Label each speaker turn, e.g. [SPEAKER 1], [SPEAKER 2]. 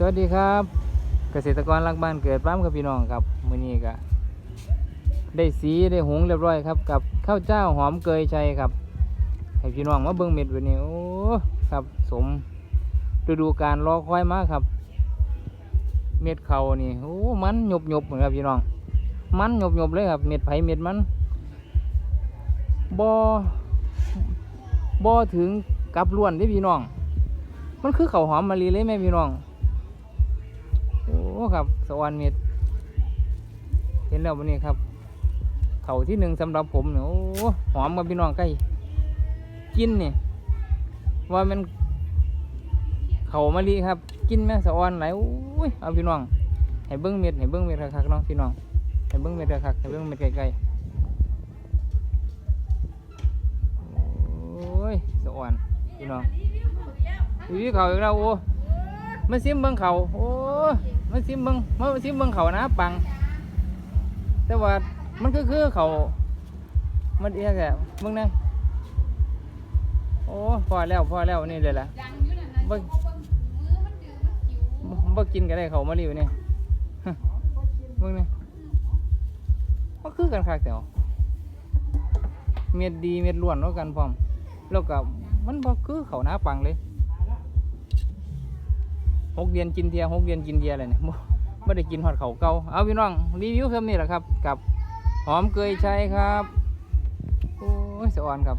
[SPEAKER 1] สวัสดีครับ เกษตรกรรักบ้านเกิดป้ามกับพี่น้องครับมื้อนี้ก็ได้สีได้หงเรียบร้อยครับ กับข้าวเจ้าหอมเกยชัยครับ ให้พี่น้องมาเบิ่งเม็ดวันนี้โอ้ครับ สมฤดูการรอคอยมากครับ เม็ดเขานี่โอ้มันหยบหยบเหมือนครับพี่น้อง มันหยบหยบเลยครับ เม็ดไผ่เม็ดมันบ่บ่ถึงกับล้วนเด้พี่น้อง มันคือเขาหอมมะลิเลยแม่พี่น้อง อ้ครับสวรรค์เม็ดเห็นแล้ววันนี้ครับ เข่าที่หนึ่งสำหรับผมเนี่ยโอ้หอมกับพี่น้องใกล้กินเนี่ยว่ามันเข่ามะลิครับ กินแม่สวรรค์ไหลโอ้ยเอาพี่น้องให้เบิ้งเม็ดให้เบิ้งเม็ดคักๆเนาะพี่น้องให้เบิ้งเม็ดคักให้เบิ้งเม็ดไกลๆโอ้ยสวรรค์พี่น้องวิวเขาอีกแล้วโอ้มาซิมเบิ้งเขาโอ้ มาซิมเบิ้งมาซิมเบิ้งเขานะปัง แต่ว่ามันก็คือเขามันเอียกแหละเบิ่งนะโอ้พอแล้วพอแล้วนี่เลยล่ะ
[SPEAKER 2] ยังอยู่นั่นน่ะ
[SPEAKER 1] บ่
[SPEAKER 2] มือมันดื้อมันจิ๋ว
[SPEAKER 1] บ่กินก็ได้เขามารีวนี่เบิ่งนี่มันคือกันคักแต่ว่าเม็ดดีเม็ดล้วนแล้วกันพร้อมแล้วก็มันบ่คือเขาหน้าปังเลย หกเดือนกินเทียหกเดือนกินเทียอะไรเนี่ยไม่ได้กินหอดเขาเกาเอาพี่น้องรีวิวคำนี้แหละครับ กับหอมเกยใช้ครับโอ้ยสะอ่อนครับ